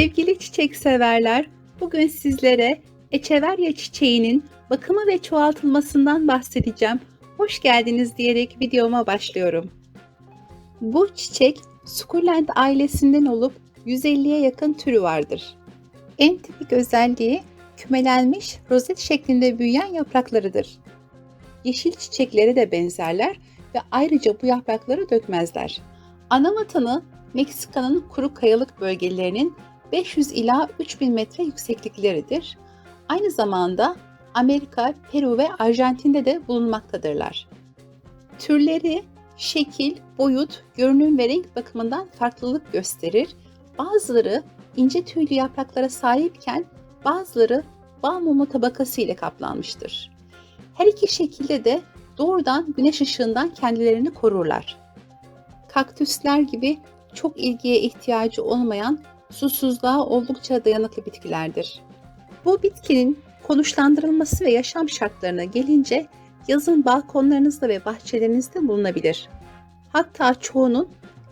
Sevgili çiçek severler, bugün sizlere Echeveria çiçeğinin bakımı ve çoğaltılmasından bahsedeceğim. Hoş geldiniz diyerek videoma başlıyorum. Bu çiçek sukulent ailesinden olup 150'ye yakın türü vardır. En tipik özelliği kümelenmiş rozet şeklinde büyüyen yapraklarıdır. Yeşil çiçeklere de benzerler ve ayrıca bu yaprakları dökmezler. Ana vatanı Meksika'nın kuru kayalık bölgelerinin 500 ila 3000 metre yükseklikleridir. Aynı zamanda Amerika, Peru ve Arjantin'de de bulunmaktadırlar. Türleri şekil, boyut, görünüm ve renk bakımından farklılık gösterir. Bazıları ince tüylü yapraklara sahipken bazıları bal mumu tabakası ile kaplanmıştır. Her iki şekilde de doğrudan güneş ışığından kendilerini korurlar. Kaktüsler gibi çok ilgiye ihtiyacı olmayan susuzluğa oldukça dayanıklı bitkilerdir. Bu bitkinin konuşlandırılması ve yaşam şartlarına gelince yazın balkonlarınızda ve bahçelerinizde bulunabilir. Hatta çoğunun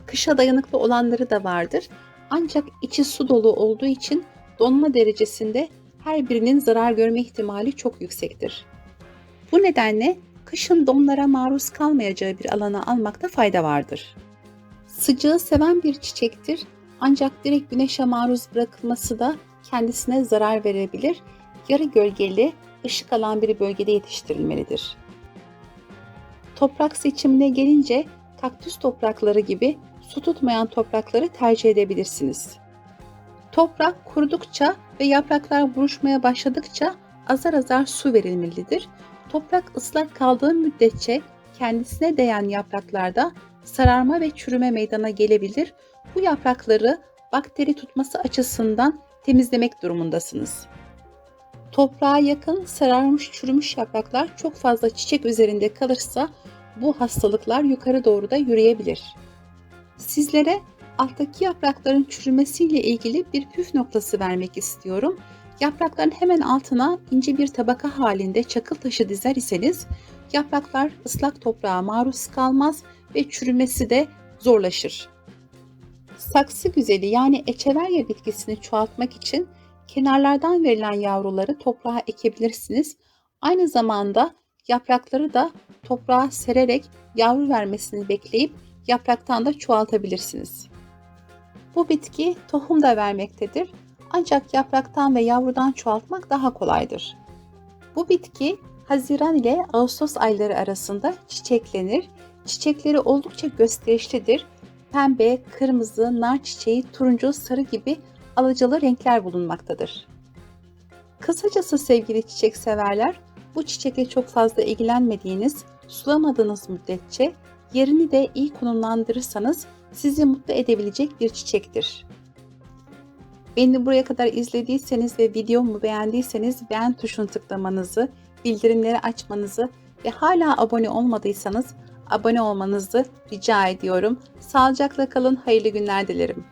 kışa dayanıklı olanları da vardır. Ancak içi su dolu olduğu için donma derecesinde her birinin zarar görme ihtimali çok yüksektir. Bu nedenle kışın donlara maruz kalmayacağı bir alana almakta fayda vardır. Sıcağı seven bir çiçektir ancak direkt güneşe maruz bırakılması da kendisine zarar verebilir. Yarı gölgeli, ışık alan bir bölgede yetiştirilmelidir. Toprak seçimine gelince kaktüs toprakları gibi su tutmayan toprakları tercih edebilirsiniz. Toprak kurudukça ve yapraklar buruşmaya başladıkça azar azar su verilmelidir. Toprak ıslak kaldığı müddetçe kendisine değen yapraklarda sararma ve çürüme meydana gelebilir. Bu yaprakları bakteri tutması açısından temizlemek durumundasınız. Toprağa yakın sararmış çürümüş yapraklar çok fazla çiçek üzerinde kalırsa bu hastalıklar yukarı doğru da yürüyebilir. Sizlere alttaki yaprakların çürümesiyle ilgili bir püf noktası vermek istiyorum. Yaprakların hemen altına ince bir tabaka halinde çakıl taşı dizer iseniz yapraklar ıslak toprağa maruz kalmaz ve çürümesi de zorlaşır. Saksı güzeli yani echeveria bitkisini çoğaltmak için kenarlardan verilen yavruları toprağa ekebilirsiniz. Aynı zamanda yaprakları da toprağa sererek yavru vermesini bekleyip yapraktan da çoğaltabilirsiniz. Bu bitki tohum da vermektedir. Ancak yapraktan ve yavrudan çoğaltmak daha kolaydır. Bu bitki Haziran ile Ağustos ayları arasında çiçeklenir. Çiçekleri oldukça gösterişlidir. Pembe, kırmızı, nar çiçeği, turuncu, sarı gibi alacalı renkler bulunmaktadır. Kısacası sevgili çiçek severler, bu çiçekle çok fazla ilgilenmediğiniz, sulamadığınız müddetçe yerini de iyi konumlandırırsanız sizi mutlu edebilecek bir çiçektir. Beni buraya kadar izlediyseniz ve videomu beğendiyseniz beğen tuşunu tıklamanızı, bildirimleri açmanızı ve hala abone olmadıysanız abone olmanızı rica ediyorum. Sağlıcakla kalın, hayırlı günler dilerim.